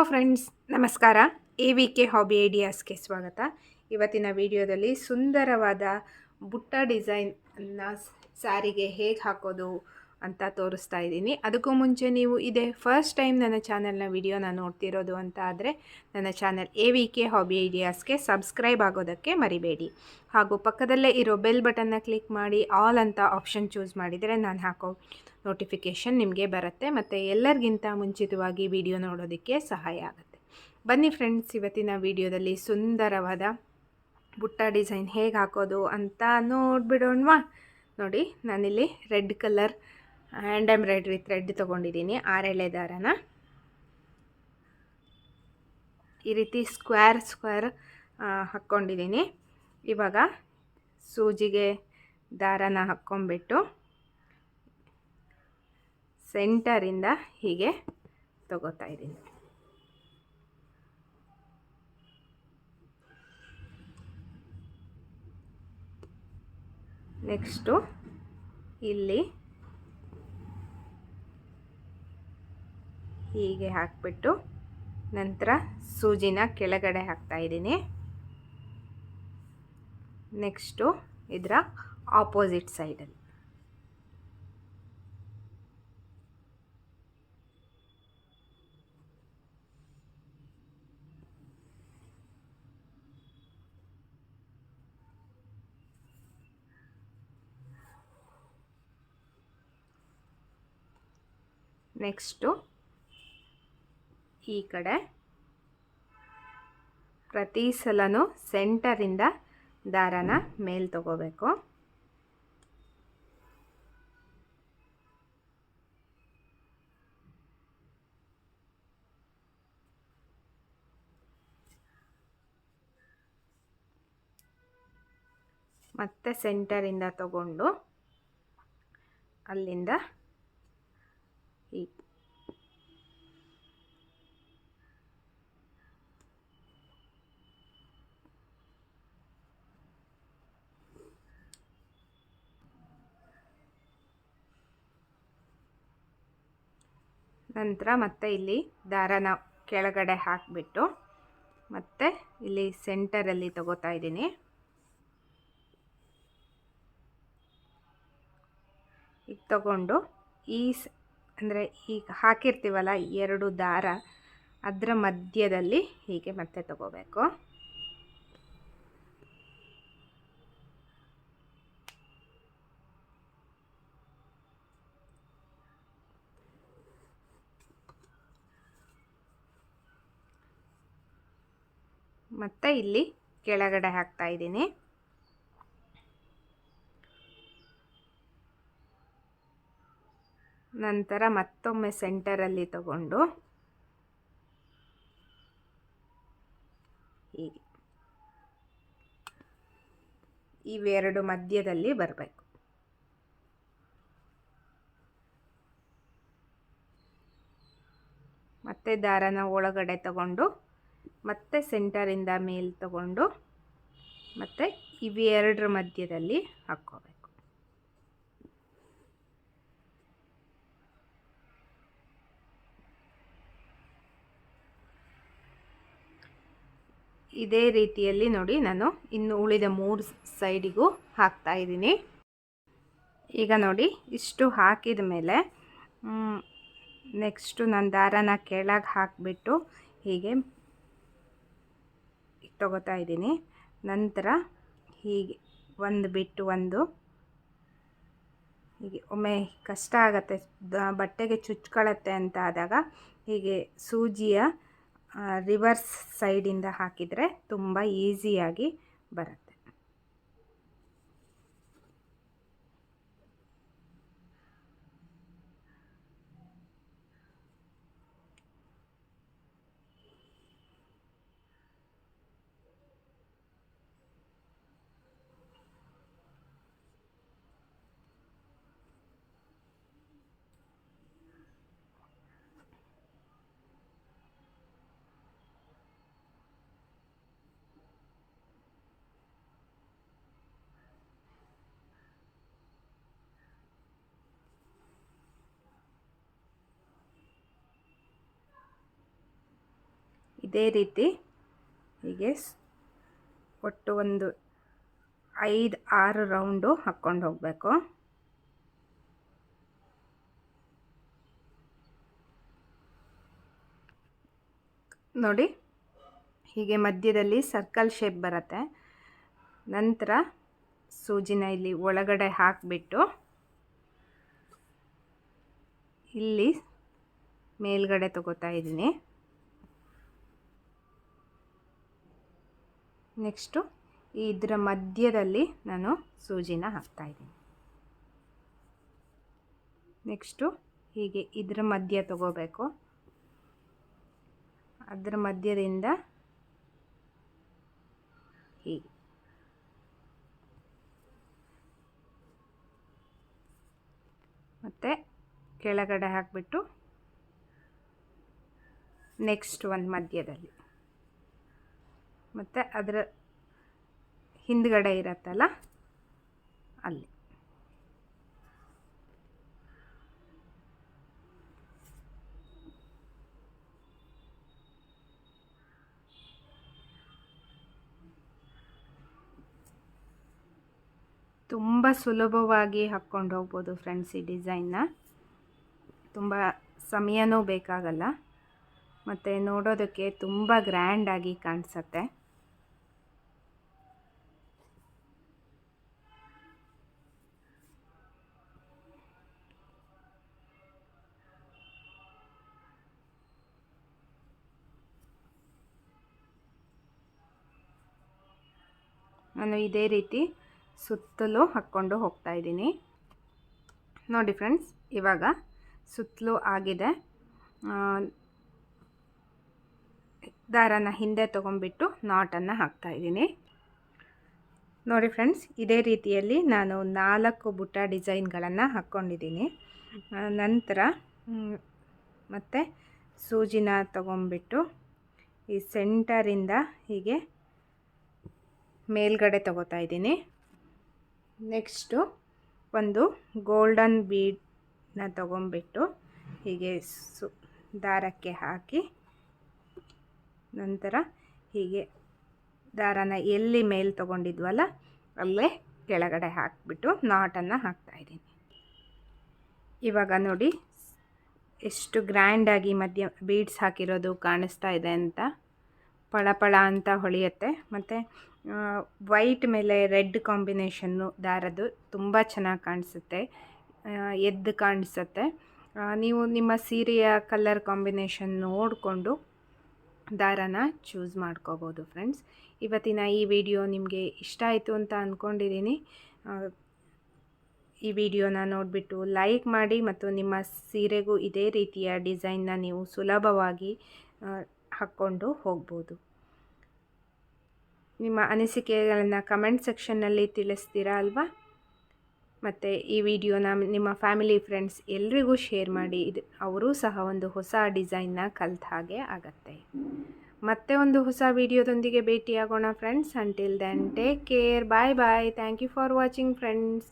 Friends ನಮಸ್ಕಾರ. A V K hobby ಐಡಿಯಾಸ್ಗೆ ಸ್ವಾಗತ. ಇವತ್ತಿನ ವಿಡಿಯೋದಲ್ಲಿ ಸುಂದರವಾದ ಬುಟ್ಟ ಡಿಸೈನ್ನ ಸ್ಯಾರಿಗೆ ಹೇಗೆ ಹಾಕೋದು ಅಂತ ತೋರಿಸ್ತಾ ಇದ್ದೀನಿ. ಅದಕ್ಕೂ ಮುಂಚೆ ನೀವು ಇದೇ ಫಸ್ಟ್ ಟೈಮ್ ನನ್ನ ಚಾನಲ್ನ ವಿಡಿಯೋನ ನೋಡ್ತಿರೋದು ಅಂತ ಆದರೆ ನನ್ನ channel A V K hobby ಐಡಿಯಾಸ್ಗೆ subscribe ಆಗೋದಕ್ಕೆ ಮರಿಬೇಡಿ. ಹಾಗೂ ಪಕ್ಕದಲ್ಲೇ ಇರೋ ಬೆಲ್ ಬಟನ್ನ ಕ್ಲಿಕ್ ಮಾಡಿ ಆಲ್ ಅಂತ ಆಪ್ಷನ್ ಚೂಸ್ ಮಾಡಿದರೆ ನಾನು ಹಾಕೋ ನೋಟಿಫಿಕೇಷನ್ ನಿಮಗೆ ಬರುತ್ತೆ ಮತ್ತು ಎಲ್ಲರಿಗಿಂತ ಮುಂಚಿತವಾಗಿ ವಿಡಿಯೋ ನೋಡೋದಕ್ಕೆ ಸಹಾಯ ಆಗುತ್ತೆ. ಬನ್ನಿ ಫ್ರೆಂಡ್ಸ್ ಇವತ್ತಿನ ವಿಡಿಯೋದಲ್ಲಿ ಸುಂದರವಾದ ಬುಟ್ಟ ಡಿಸೈನ್ ಹೇಗೆ ಹಾಕೋದು ಅಂತ ನೋಡಿಬಿಡೋಣವಾ? ನೋಡಿ, ನಾನಿಲ್ಲಿ red colour hand embroidery thread ತೊಗೊಂಡಿದ್ದೀನಿ, ಆರೆಳೆ ದಾರನ. ಈ ರೀತಿ ಸ್ಕ್ವೇರ್ ಸ್ಕ್ವೇರ್ ಹಾಕ್ಕೊಂಡಿದ್ದೀನಿ. ಇವಾಗ ಸೂಜಿಗೆ ದಾರನ ಹಾಕ್ಕೊಂಬಿಟ್ಟು ಸೆಂಟರಿಂದ ಹೀಗೆ ತಗೋತಾ ಇದ್ದೀನಿ. ನೆಕ್ಸ್ಟು ಇಲ್ಲಿ ಹೀಗೆ ಹಾಕಿಬಿಟ್ಟು ನಂತರ ಸೂಜಿನ ಕೆಳಗಡೆ ಹಾಕ್ತಾ ಇದ್ದೀನಿ. ನೆಕ್ಸ್ಟು ಇದರ ಆಪೋಸಿಟ್ ಸೈಡಲ್ಲಿ. ನೆಕ್ಸ್ಟು ಈ ಕಡೆ ಪ್ರತಿ ಸಲನೂ ಸೆಂಟರಿಂದ ದಾರನ ಮೇಲೆ ತಗೋಬೇಕು. ಮತ್ತೆ ಸೆಂಟರಿಂದ ತಗೊಂಡು ಅಲ್ಲಿಂದ ಈ ನಂತರ ಮತ್ತೆ ಇಲ್ಲಿ ದಾರನ ಕೆಳಗಡೆ ಹಾಕಿಬಿಟ್ಟು ಮತ್ತೆ ಇಲ್ಲಿ ಸೆಂಟರಲ್ಲಿ ತಗೋತಾ ಇದ್ದೀನಿ. ಈಗ ತಗೊಂಡು ಈ ಅಂದರೆ ಈಗ ಹಾಕಿರ್ತೀವಲ್ಲ ಎರಡು ದಾರ ಅದರ ಮಧ್ಯದಲ್ಲಿ ಹೀಗೆ ಮತ್ತೆ ತಗೋಬೇಕು. ಮತ್ತೆ ಇಲ್ಲಿ ಕೆಳಗಡೆ ಹಾಕ್ತಾ ಇದ್ದೀನಿ. ನಂತರ ಮತ್ತೊಮ್ಮೆ ಸೆಂಟರಲ್ಲಿ ತಗೊಂಡು ಹೀಗೆ. ಇವೆರಡು ಮಧ್ಯದಲ್ಲಿ ಬರಬೇಕು. ಮತ್ತೆ ದಾರನ ಒಳಗಡೆ ತಗೊಂಡು, ಮತ್ತೆ ಸೆಂಟರಿಂದ ಮೇಲೆ ತಗೊಂಡು, ಮತ್ತು ಇವೆರಡರ ಮಧ್ಯದಲ್ಲಿ ಹಾಕ್ಕೋಬೇಕು ಇದೇ ರೀತಿಯಲ್ಲಿ ನೋಡಿ ನಾನು ಇನ್ನು ಉಳಿದ ಮೂರು ಸೈಡಿಗೂ ಹಾಕ್ತಾ ಇದ್ದೀನಿ. ಈಗ ನೋಡಿ ಇಷ್ಟು ಹಾಕಿದ ಮೇಲೆ ನೆಕ್ಸ್ಟು ನಾನು ದಾರನ ಕೆಳಗೆ ಹಾಕಿಬಿಟ್ಟು ಹೀಗೆ ತಗೋತಾ ಇದ್ದೀನಿ. ನಂತರ ಹೀಗೆ ಒಂದು ಬಿಟ್ಟು ಒಂದು ಹೀಗೆ ಒಮ್ಮೆ ಕಷ್ಟ ಆಗುತ್ತೆ ಬಟ್ಟೆಗೆ ಚುಚ್ಕೊಳ್ಳುತ್ತೆ ಅಂತ ಆದಾಗ ಹೀಗೆ ಸೂಜಿಯ ರಿವರ್ಸ್ ಸೈಡಿಂದ ಹಾಕಿದರೆ ತುಂಬ ಈಸಿಯಾಗಿ ಬರುತ್ತೆ. ಇದೇ ರೀತಿ. ಹೀಗೆ ಒಟ್ಟು ಒಂದು ಐದು, ಆರು ರೌಂಡು ಹಾಕ್ಕೊಂಡು ಹೋಗಬೇಕು. ನೋಡಿ, ಹೀಗೆ ಮಧ್ಯದಲ್ಲಿ ಸರ್ಕಲ್ ಶೇಪ್ ಬರುತ್ತೆ. ನಂತರ ಸೂಜಿನ ಇಲ್ಲಿ ಒಳಗಡೆ ಹಾಕಿಬಿಟ್ಟು, ಇಲ್ಲಿ ಮೇಲ್ಗಡೆ ತಗೋತಾ ಇದ್ದೀನಿ. ನೆಕ್ಸ್ಟು ಇದರ ಮಧ್ಯದಲ್ಲಿ ನಾನು ಸೂಜಿನ ಹಾಕ್ತಾ ಇದ್ದೀನಿ. ನೆಕ್ಸ್ಟು ಹೀಗೆ ಇದರ ಮಧ್ಯ ತಗೋಬೇಕು. ಅದರ ಮಧ್ಯದಿಂದ ಹೀಗೆ. ಮತ್ತು ಕೆಳಗಡೆ ಹಾಕಿಬಿಟ್ಟು ನೆಕ್ಸ್ಟ್ ಒಂದು ಮಧ್ಯದಲ್ಲಿ. ಮತ್ತು ಅದರ ಹಿಂದ್ಗಡೆ ಇರತ್ತಲ್ಲ? ಅಲ್ಲಿ. ತುಂಬ ಸುಲಭವಾಗಿ ಹಾಕ್ಕೊಂಡು ಹೋಗ್ಬೋದು ಫ್ರೆಂಡ್ಸ್ ಈ ಡಿಸೈನ್ನ ತುಂಬ ಸಮಯನೂ ಬೇಕಾಗಲ್ಲ. ಮತ್ತು ನೋಡೋದಕ್ಕೆ ತುಂಬ ಗ್ರ್ಯಾಂಡಾಗಿ ಕಾಣಿಸತ್ತೆ. ನಾನು ಇದೇ ರೀತಿ ಸುತ್ತಲೂ ಹಾಕ್ಕೊಂಡು ಹೋಗ್ತಾ ಇದ್ದೀನಿ. ನೋಡಿ ಫ್ರೆಂಡ್ಸ್, ಇವಾಗ ಸುತ್ತಲೂ ಆಗಿದೆ. ದಾರನ ಹಿಂದೆ ತೊಗೊಂಡ್ಬಿಟ್ಟು ನಾಟನ್ನು ಹಾಕ್ತಾ ಇದ್ದೀನಿ. ನೋಡಿ ಫ್ರೆಂಡ್ಸ್, ಇದೇ ರೀತಿಯಲ್ಲಿ ನಾನು ನಾಲ್ಕು ಬುಟ್ಟ ಡಿಸೈನ್ಗಳನ್ನು ಹಾಕ್ಕೊಂಡಿದ್ದೀನಿ. ನಂತರ ಮತ್ತು ಮತ್ತೆ ಸೂಜಿನ ತಗೊಂಬಿಟ್ಟು ಈ ಸೆಂಟರಿಂದ ಹೀಗೆ ಮೇಲ್ಗಡೆ ತಗೋತಾ ಇದ್ದೀನಿ. ನೆಕ್ಸ್ಟು ಒಂದು ಗೋಲ್ಡನ್ ಬೀಡನ್ನ ತಗೊಂಬಿಟ್ಟು ಹೀಗೆ ಸು ದಾರಕ್ಕೆ ಹಾಕಿ, ನಂತರ ಹೀಗೆ ದಾರನ ಎಲ್ಲಿ ಮೇಲೆ ತೊಗೊಂಡಿದ್ವಲ್ಲ ಅಲ್ಲೇ ಕೆಳಗಡೆ ಹಾಕಿಬಿಟ್ಟು ನಾಟನ್ನು ಹಾಕ್ತಾಯಿದ್ದೀನಿ ಇವಾಗ ನೋಡಿ, ಎಷ್ಟು ಗ್ರ್ಯಾಂಡಾಗಿ ಮಧ್ಯ ಬೀಡ್ಸ್ ಹಾಕಿರೋದು ಕಾಣಿಸ್ತಾ ಇದೆ ಅಂತ. ಪಳಪಳ ಅಂತ ಹೊಳೆಯುತ್ತೆ. ಮತ್ತು ವೈಟ್ ಮೇಲೆ ರೆಡ್ ಕಾಂಬಿನೇಷನ್ನು ದಾರದ್ದು ತುಂಬ ಚೆನ್ನಾಗಿ ಕಾಣಿಸುತ್ತೆ. ಎದ್ದು ಕಾಣಿಸುತ್ತೆ. ನೀವು ನಿಮ್ಮ ಸೀರೆಯ ಕಲರ್ ಕಾಂಬಿನೇಷನ್ ನೋಡಿಕೊಂಡು ದಾರನ ಚೂಸ್ ಮಾಡ್ಕೋಬೋದು ಫ್ರೆಂಡ್ಸ್. ಇವತ್ತಿನ ಈ ವಿಡಿಯೋ ನಿಮಗೆ ಇಷ್ಟ ಆಯಿತು ಅಂತ ಅಂದ್ಕೊಂಡಿದ್ದೀನಿ ಈ ವಿಡಿಯೋನ ನೋಡಿಬಿಟ್ಟು ಲೈಕ್ ಮಾಡಿ ಮತ್ತು ನಿಮ್ಮ ಸೀರೆಗೂ ಇದೇ ರೀತಿಯ ಡಿಸೈನ್ನ ನೀವು ಸುಲಭವಾಗಿ ಹಾಕ್ಕೊಂಡು ಹೋಗ್ಬೋದು. ನಿಮ್ಮ ಅನಿಸಿಕೆಗಳನ್ನು ಕಮೆಂಟ್ ಸೆಕ್ಷನ್ನಲ್ಲಿ ತಿಳಿಸ್ತೀರಾ ಅಲ್ವಾ? ಮತ್ತು ಈ ವಿಡಿಯೋನ ನಿಮ್ಮ ಫ್ಯಾಮಿಲಿ ಫ್ರೆಂಡ್ಸ್ ಎಲ್ರಿಗೂ ಶೇರ್ ಮಾಡಿ. ಇದು ಅವರೂ ಸಹ ಒಂದು ಹೊಸ ಡಿಸೈನ್ನ ಕಲ್ತ ಹಾಗೆ ಆಗತ್ತೆ. ಮತ್ತೆ ಒಂದು ಹೊಸ ವಿಡಿಯೋದೊಂದಿಗೆ ಭೇಟಿಯಾಗೋಣ friends until then take care bye bye thank you for watching friends